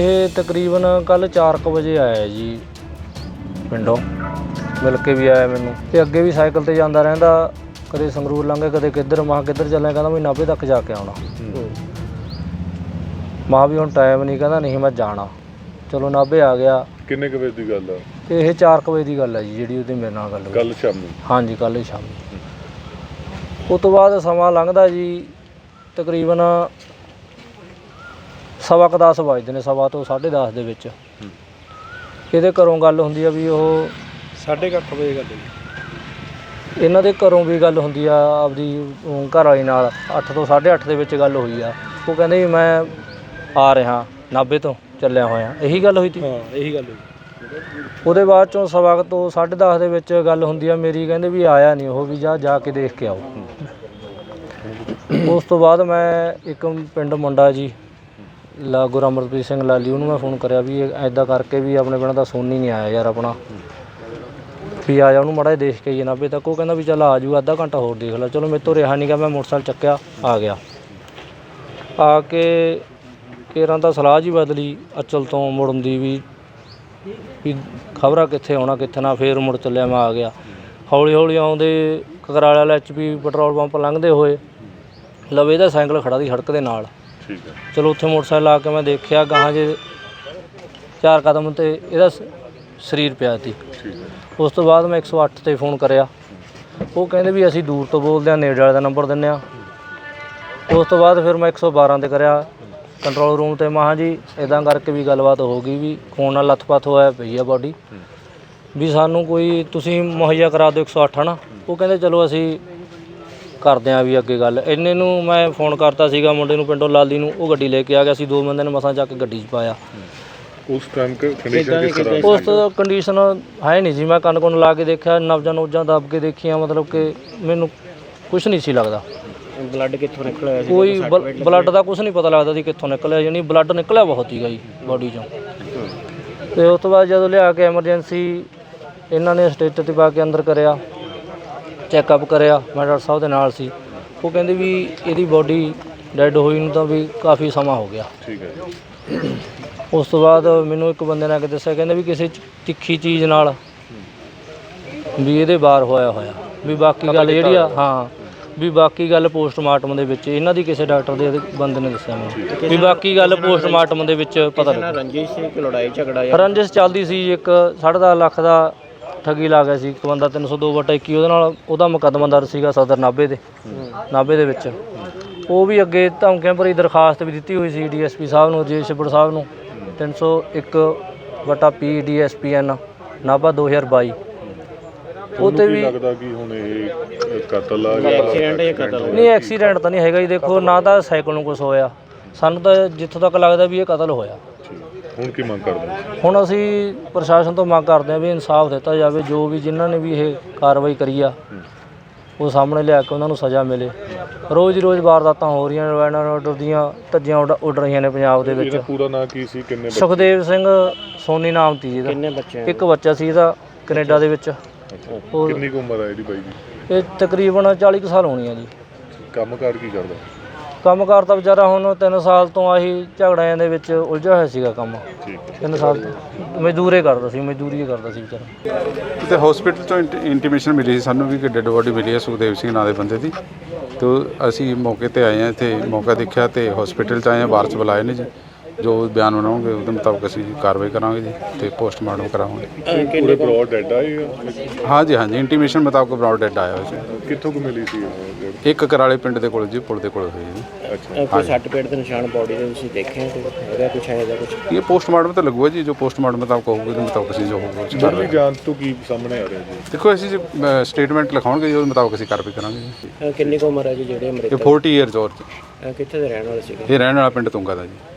ਇਹ ਤਕਰੀਬਨ ਕੱਲ 4:00 ਵਜੇ ਆਇਆ ਜੀ ਪਿੰਡੋਂ। ਮਿਲ ਕੇ ਵੀ ਆਇਆ ਮੈਨੂੰ। ਤੇ ਅੱਗੇ ਵੀ ਸਾਈਕਲ ਤੇ ਜਾਂਦਾ ਰਹਿੰਦਾ ਕਦੇ ਸੰਗਰੂਰ ਲੰਘੇ ਕਦੇ ਕਿੱਧਰ। ਮਾਂ ਕਿੱਧਰ ਚੱਲਿਆ ਕਹਿੰਦਾ ਮੈਂ ਨਾਭੇ ਤੱਕ ਜਾ ਕੇ ਆਉਣਾ। ਮਾਂ ਵੀ ਹੁਣ ਟਾਈਮ ਨਹੀਂ ਕਹਿੰਦਾ ਨਹੀਂ ਮੈਂ ਜਾਣਾ। ਚਲੋ ਨਾਭੇ ਆ ਗਿਆ। ਕਿੰਨੇ ਕੁ ਵਜੇ ਦੀ ਗੱਲ ਆ? ਤੇ ਇਹ 4:00 ਵਜੇ ਦੀ ਗੱਲ ਹੈ ਜੀ ਜਿਹੜੀ ਉਹਦੀ ਮੇਰੇ ਨਾਲ ਗੱਲ ਹੋਈ। ਕੱਲ ਸ਼ਾਮੀ? ਹਾਂਜੀ ਕੱਲ੍ਹ ਸ਼ਾਮੀ। ਉਸ ਤੋਂ ਬਾਅਦ ਸਮਾਂ ਲੰਘਦਾ ਜੀ ਤਕਰੀਬਨ ਸਵਾ ਕੁ ਦਸ ਵੱਜਦੇ ਨੇ ਸਵਾ ਤੋਂ 10:30 ਦੇ ਵਿੱਚ। ਇਹਦੇ ਘਰੋਂ ਗੱਲ ਹੁੰਦੀ ਆ ਵੀ ਉਹ 8:30 ਵਜੇ ਗੱਲ ਹੋਈ। ਇਹਨਾਂ ਦੇ ਘਰੋਂ ਵੀ ਗੱਲ ਹੁੰਦੀ ਆ ਆਪਦੀ ਅਮ, ਘਰ ਵਾਲੀ ਨਾਲ। 8 ਤੋਂ 8:30 ਦੇ ਵਿੱਚ ਗੱਲ ਹੋਈ ਆ। ਉਹ ਕਹਿੰਦੇ ਵੀ ਮੈਂ ਆ ਰਿਹਾ ਨਾਭੇ ਤੋਂ ਚੱਲਿਆ ਹੋਇਆ। ਇਹੀ ਗੱਲ ਹੋਈ ਤੀ? ਹਾਂ ਇਹੀ ਗੱਲ ਹੋਈ। ਉਹਦੇ ਬਾਅਦ ਚੋਂ ਸਵਾ ਕੁ ਤੋਂ 10:30 ਦੇ ਵਿੱਚ ਗੱਲ ਹੁੰਦੀ ਆ ਮੇਰੀ ਕਹਿੰਦੇ ਵੀ ਆਇਆ ਨਹੀਂ ਉਹ ਵੀ ਜਾ ਜਾ ਕੇ ਦੇਖ ਕੇ ਆਓ। ਉਸ ਤੋਂ ਬਾਅਦ ਮੈਂ ਇੱਕ ਪਿੰਡ ਮੁੰਡਾ ਜੀ ਲਾ ਗੁਰੂ ਅਮਰਪ੍ਰੀਤ ਸਿੰਘ ਲਾਲੀ ਉਹਨੂੰ ਮੈਂ ਫੋਨ ਕਰਿਆ ਵੀ ਐਦਾਂ ਕਰਕੇ ਵੀ ਆਪਣੇ ਪਿੰਡ ਦਾ ਸੋਨੀ ਨਹੀਂ ਆਇਆ ਯਾਰ ਆਪਣਾ। ਵੀ ਆ ਜਾ ਉਹਨੂੰ ਮੜਾ ਦੇਖ ਕੇ ਆਈਏ ਨਾਭੇ ਤੱਕ ਉਹ ਕਹਿੰਦਾ ਵੀ ਚੱਲ ਆ ਜੂ ਅੱਧਾ ਘੰਟਾ ਹੋਰ ਦੇਖ ਲੈ। ਚਲੋ ਮੇਰੇ ਤੋਂ ਰਿਹਾ ਨਹੀਂ ਗਾ ਮੈਂ ਮੋਟਰਸਾਈਕਲ ਚੱਕਿਆ, ਆ ਗਿਆ। ਆ ਕੇ ਕੇਰਾਂ ਤਾਂ ਸਲਾਹ ਜੀ ਬਦਲੀ, ਅਚਲ ਤੋਂ ਮੁੜਨ ਦੀ ਵੀ ਵੀ ਖਬਰਾਂ ਕਿੱਥੇ ਆਉਣਾ, ਕਿੱਥੇ ਨਾ, ਫੇਰ ਮੁੜ ਚੱਲਿਆ ਮੈਂ ਆ ਗਿਆ। ਹੌਲੀ ਹੌਲੀ ਆਉਂਦੇ ਕਕਰਾਲਾ ਵਾਲਾ ਐਚਪੀ ਪੈਟਰੋਲ ਪੰਪ ਲੰਘਦੇ ਹੋਏ, ਲਵੇ ਦਾ ਸਾਈਕਲ ਖੜਾ ਦੀ ਸੜਕ ਦੇ ਨਾਲ। ਠੀਕ ਹੈ। ਚਲੋ ਉੱਥੇ ਮੋਟਰਸਾਈਕਲ ਆ ਕੇ ਮੈਂ ਦੇਖਿਆ ਗਾਹਾਂ ਜੇ ਚਾਰ ਕਦਮ ਤੇ ਇਹਦਾ ਸ- ਸਰੀਰ ਪਿਆ ਸੀ। ਠੀਕ ਹੈ। ਉਸ ਤੋਂ ਬਾਅਦ ਮੈਂ 108 ਤੇ ਫੋਨ ਕਰਿਆ। ਉਹ ਕਹਿੰਦੇ ਵੀ ਅਸੀਂ ਦੂਰ ਤੋਂ ਬੋਲਦੇ ਆ ਨੇੜੇ ਵਾਲੇ ਦਾ ਨੰਬਰ ਦਿੰਨੇ ਆ ਉਸ ਤੋਂ ਬਾਅਦ ਫਿਰ ਮੈਂ 112 ਤੇ ਕਰਿਆ ਕੰਟਰੋਲ ਰੂਮ ਤੇ। ਮਹਾ ਜੀ ਇਦਾਂ ਕਰਕੇ ਵੀ ਗੱਲਬਾਤ ਹੋ ਗਈ ਵੀ ਖੂਨ ਨਾਲ ਲੱਥਪੱਥ ਹੋਇਆ ਪਈ ਆ ਬਾਡੀ ਵੀ ਸਾਨੂੰ ਕੋਈ ਤੁਸੀਂ ਮੁਹੱਈਆ ਕਰਾ ਦਿਓ 108 ਹਨਾ। ਉਹ ਕਹਿੰਦੇ ਚਲੋ ਅਸੀਂ ਕਰਦੇ ਆ ਵੀ ਅੱਗੇ ਗੱਲ। ਇੰਨੇ ਨੂੰ ਮੈਂ ਫੋਨ ਕਰਤਾ ਸੀਗਾ ਮੁੰਡੇ ਨੂੰ ਪਿੰਡੋਂ ਲਾਲੀ ਨੂੰ ਉਹ ਗੱਡੀ ਲੈ ਕੇ ਆ ਗਿਆ। ਸੀ ਦੋ ਬੰਦੇ ਨੇ ਮਸਾਂ ਚੱਕ ਕੇ ਗੱਡੀ 'ਚ ਪਾਇਆ। ਉਸ ਟਾਈਮ ਕੰਡੀਸ਼ਨ ਕਿਸ ਤਰ੍ਹਾਂ? ਉਸ ਤੋਂ ਕੰਡੀਸ਼ਨ ਹੈ ਨਹੀਂ ਸੀ ਮੈਂ ਕੰਨ ਕੁੰਨ ਲਾ ਕੇ ਦੇਖਿਆ ਨਬਜਾਂ ਨੋਜਾਂ ਦੱਬ ਕੇ ਦੇਖੀਆਂ। ਮਤਲਬ ਕਿ ਮੈਨੂੰ ਕੁਝ ਨਹੀਂ ਸੀ ਲੱਗਦਾ। ਬਲੱਡ ਕਿੱਥੋਂ ਨਿਕਲਿਆ ਸੀ ਕੋਈ ਬਲੱਡ ਦਾ ਕੁਝ ਨਹੀਂ ਪਤਾ ਲੱਗਦਾ ਸੀ ਕਿੱਥੋਂ ਨਿਕਲਿਆ। ਯਾਨੀ ਬਲੱਡ ਨਿਕਲਿਆ ਬਹੁਤ ਸੀਗਾ ਜੀ ਬਾਡੀ ਚੋਂ। ਤੇ ਉਸ ਤੋਂ ਬਾਅਦ ਜਦੋਂ ਲਿਆ ਕੇ ਐਮਰਜੈਂਸੀ ਇਹਨਾਂ ਨੇ ਸਟੇਟਰ ਤੇ ਪਾ ਕੇ ਅੰਦਰ ਕਰਿਆ। ਚੈੱਕਅਪ ਕਰਿਆ ਮੈਂ ਡਾਕਟਰ ਸਾਹਿਬ ਦੇ ਨਾਲ ਸੀ। ਉਹ ਕਹਿੰਦੇ ਵੀ ਇਹਦੀ ਬਾਡੀ ਡੈੱਡ ਹੋਈ ਨੂੰ ਤਾਂ ਵੀ ਕਾਫੀ ਸਮਾਂ ਹੋ ਗਿਆ। ਠੀਕ ਹੈ ਉਸ ਤੋਂ ਬਾਅਦ ਮੈਨੂੰ ਇੱਕ ਬੰਦੇ ਨੇ ਆ ਕੇ ਦੱਸਿਆ ਕਹਿੰਦੇ ਵੀ ਕਿਸੇ ਚ- ਤਿੱਖੀ ਚੀਜ਼ ਨਾਲ ਵੀ ਇਹਦੇ ਬਾਹਰ ਹੋਇਆ ਹੋਇਆ। ਵੀ ਬਾਕੀ ਗੱਲ ਜਿਹੜੀ ਆ ਹਾਂ ਵੀ ਬਾਕੀ ਗੱਲ ਪੋਸਟਮਾਰਟਮ ਦੇ ਵਿੱਚ ਇਹਨਾਂ ਦੀ ਕਿਸੇ ਡਾਕਟਰ ਦੇ ਬੰਦੇ ਨੇ ਦੱਸਿਆ ਮੈਨੂੰ। ਵੀ ਬਾਕੀ ਗੱਲ ਪੋਸਟਮਾਰਟਮ ਦੇ ਵਿੱਚ ਪਤਾ ਨਾ ਲੱਗਾ ਰੰਜਿਸ਼ ਸੀ ਕਿ ਲੜਾਈ ਝਗੜਾ ਜਾਂ ਰੰਜਿਸ਼ ਚੱਲਦੀ ਸੀ ਇੱਕ 10.5 ਲੱਖ ਦਾ ਠੱਗੀ ਲਾ ਗਿਆ ਸੀ ਇੱਕ ਬੰਦਾ 302 ਵਟਾ 21 ਉਹਦੇ ਨਾਲ ਉਹਦਾ ਮੁਕੱਦਮਾ ਦਰਜ ਸੀਗਾ ਸਦਰ ਨਾਭੇ ਦੇ ਨਾਭੇ ਦੇ ਵਿੱਚ। ਉਹ ਵੀ ਅੱਗੇ ਧਮਕੀਆਂ ਭਰੀ ਦਰਖਾਸਤ ਵੀ ਦਿੱਤੀ ਹੋਈ ਸੀ ਡੀਐਸਪੀ ਸਾਹਿਬ ਨੂੰ ਜੇਸ਼ ਛਿੱਬੜ ਸਾਹਿਬ ਨੂੰ 301 ਵਟਾ ਪੀ ਡੀਐਸਪੀਐਨ ਨਾਭਾ 2022 ਉਹ ਤੇ ਕੀ ਵੀ ਲੱਗਦਾ ਕਿ ਹੁਣ ਇਹ ਕਤਲ ਆ ਜਾਂ ਐਕਸੀਡੈਂਟ ਜਾਂ ਕਤਲ? ਨਹੀਂ ਐਕਸੀਡੈਂਟ ਤਾਂ ਨਹੀਂ ਹੈਗਾ ਜੀ ਦੇਖੋ ਨਾ ਤਾਂ ਸਾਈਕਲ ਨੂੰ ਕੁਝ ਹੋਇਆ। ਸਾਨੂੰ ਤਾਂ ਜਿੱਥੋਂ ਤੱਕ ਲੱਗਦਾ ਵੀ ਇਹ ਕਤਲ ਹੋਇਆ। ਹੁਣ ਕੀ ਮੰਗ ਕਰਦੇ ਹੋ? ਹੁਣ ਅਸੀਂ ਪ੍ਰਸ਼ਾਸਨ ਤੋਂ ਮੰਗ ਕਰਦੇ ਹਾਂ ਵੀ ਇਨਸਾਫ ਦਿੱਤਾ ਜਾਵੇ ਜੋ ਵੀ ਜਿਨ੍ਹਾਂ ਨੇ ਵੀ ਇਹ ਕਾਰਵਾਈ ਕਰੀ ਆ ਉਹ ਸਾਹਮਣੇ ਲਿਆ ਕੇ ਉਹਨਾਂ ਨੂੰ ਸਜ਼ਾ ਮਿਲੇ। ਰੋਜ਼ ਰੋਜ਼ ਵਾਰਦਾਤਾਂ ਹੋ ਰਹੀਆਂ ਨੇ ਵੈਨਾਂ ਆਰਡਰ ਦੀਆਂ ਧੱਜੀਆਂ ਉੱਡ ਉੱਡ ਰਹੀਆਂ ਨੇ ਪੰਜਾਬ ਦੇ ਵਿੱਚ। ਇਹਦਾ ਪੂਰਾ ਨਾਂ ਕੀ ਸੀ? ਕਿੰਨੇ ਬੱਚੇ? ਸੁਖਦੇਵ ਸਿੰਘ ਸੋਨੀ ਨਾਮ ਤੀ ਜਿਹਦਾ ਕਿੰਨੇ ਬੱਚੇ? ਇੱਕ ਬੱਚਾ ਸੀ ਇਹਦਾ ਕੈਨੇਡਾ ਦੇ ਵਿੱਚ। ਅੱਛਾ। ਹੋਰ- ਕਿੰਨੀ ਕੁ ਉਮਰ ਹੈ ਇਹਦੀ ਬਾਈ ਦੀ ਇਹ ਤਕਰੀਬਨ 40 ਕੁ ਸਾਲ ਹੋਣੀ ਆ ਜੀ। ਕੰਮਕਾਰ ਕੀ ਕਰਦਾ? ਕੰਮਕਾਰ ਤਾਂ ਵਿਚਾਰਾ ਹੁਣ 3 ਸਾਲ ਤੋਂ ਆਹੀ ਝਗੜਿਆਂ ਦੇ ਵਿੱਚ ਉਲਝਿਆ ਹੋਇਆ ਸੀਗਾ ਕੰਮ। ਠੀਕ ਹੈ। 3 ਸਾਲ ਤੋਂ। ਮਜ਼ਦੂਰੇ ਕਰਦਾ ਸੀ ਮਜ਼ਦੂਰੀ ਹੀ ਕਰਦਾ ਸੀ ਵਿਚਾਰਾ। ਤੇ ਹਸਪੀਟਲ ਤੋਂ ਇੰਟੀਮੇਸ਼ਨ ਮਿਲੀ ਸੀ ਸਾਨੂੰ ਵੀ ਕਿ ਡੈੱਡ ਬੋਡੀ ਮਿਲੀ ਹੈ ਸੁਖਦੇਵ ਸਿੰਘ ਨਾਂ ਦੇ ਬੰਦੇ ਦੀ। ਤੇ ਅਸੀਂ ਮੌਕੇ ਤੇ ਆਏ ਹਾਂ ਇੱਥੇ ਮੌਕਾ ਦੇਖਿਆ ਤੇ ਹਸਪੀਟਲ ਚ ਆਏ ਹਾਂ ਵਾਰਸ ਬੁਲਾਏ ਨੇ ਜੀ। ਜੋ ਬਿਆਨ ਬਣਾਉਣਗੇ ਉਹਦੇ ਮੁਤਾਬਕ ਅਸੀਂ ਕਾਰਵਾਈ ਕਰਾਂਗੇ ਜੀ ਤੇ ਪੋਸਟਮਾਰਟਮ ਕਰਾਵਾਂਗੇ। ਪੂਰੇ ਬ੍ਰੌਡ ਡੈਡ ਆ? ਇਹ ਹਾਂਜੀ ਹਾਂਜੀ ਇੰਟੀਮੇਸ਼ਨ ਮੁਤਾਬਕ ਬਰਾਊਡ ਡੈਡ ਆਇਆ ਹੋਇਆ ਸੀ ਕਿੱਥੋਂ ਕੁ ਮਿਲੀ ਸੀ ਉਹ? ਇੱਕ ਕਰਾਲੇ ਪਿੰਡ ਦੇ ਕੋਲ ਜੀ ਪੁਲ ਦੇ ਕੋਲ ਹੋਈ ਜੀ। ਅੱਛਾ। ਕੋਈ ਸੱਟ ਪੇਟ ਦੇ ਨਿਸ਼ਾਨ ਬਾਡੀ ਦੇ ਤੁਸੀਂ ਦੇਖੇ ਤੇ ਹੈਗਾ ਕੁਝ ਹੈ ਜਾਂ ਕੁਝ ਇਹ ਪੋਸਟਮਾਰਟਮ ਤਾਂ ਲੱਗੂਗਾ ਜੀ ਜੋ ਪੋਸਟਮਾਰਟਮ ਮੁਤਾਬਕ ਹੋਊਗਾ ਉਹਦੇ ਮੁਤਾਬਕ ਅਸੀਂ ਜੋ ਹੋਊਗਾ 'ਚ ਮੁੱਢਲੀ ਜਾਂਚ ਤੋਂ ਕੀ ਸਾਹਮਣੇ ਆ ਰਿਹਾ ਜੀ? ਦੇਖੋ ਅਸੀਂ ਜੀ ਸਟੇਟਮੈਂਟ ਲਿਖਾਉਣਗੇ ਜੀ ਉਹਦੇ ਮੁਤਾਬਕ ਅਸੀਂ ਕਾਰਵਾਈ ਕਰਾਂਗੇ ਜੀ। ਕਿੰਨੀ ਕੁ ਉਮਰ ਹੈ ਜੀ ਜਿਹੜੇ ਇਹ ਮ੍ਰਿਤਕ? 40 ਇਅਰਸ ਔਰ ਕਿੱਥੇ ਦੇ ਰਹਿਣ ਵਾਲੇ ਸੀਗੇ? ਇਹ ਰਹਿਣ ਵਾਲਾ ਪਿੰਡ ਤੁੰਗਾ ਦਾ ਜੀ।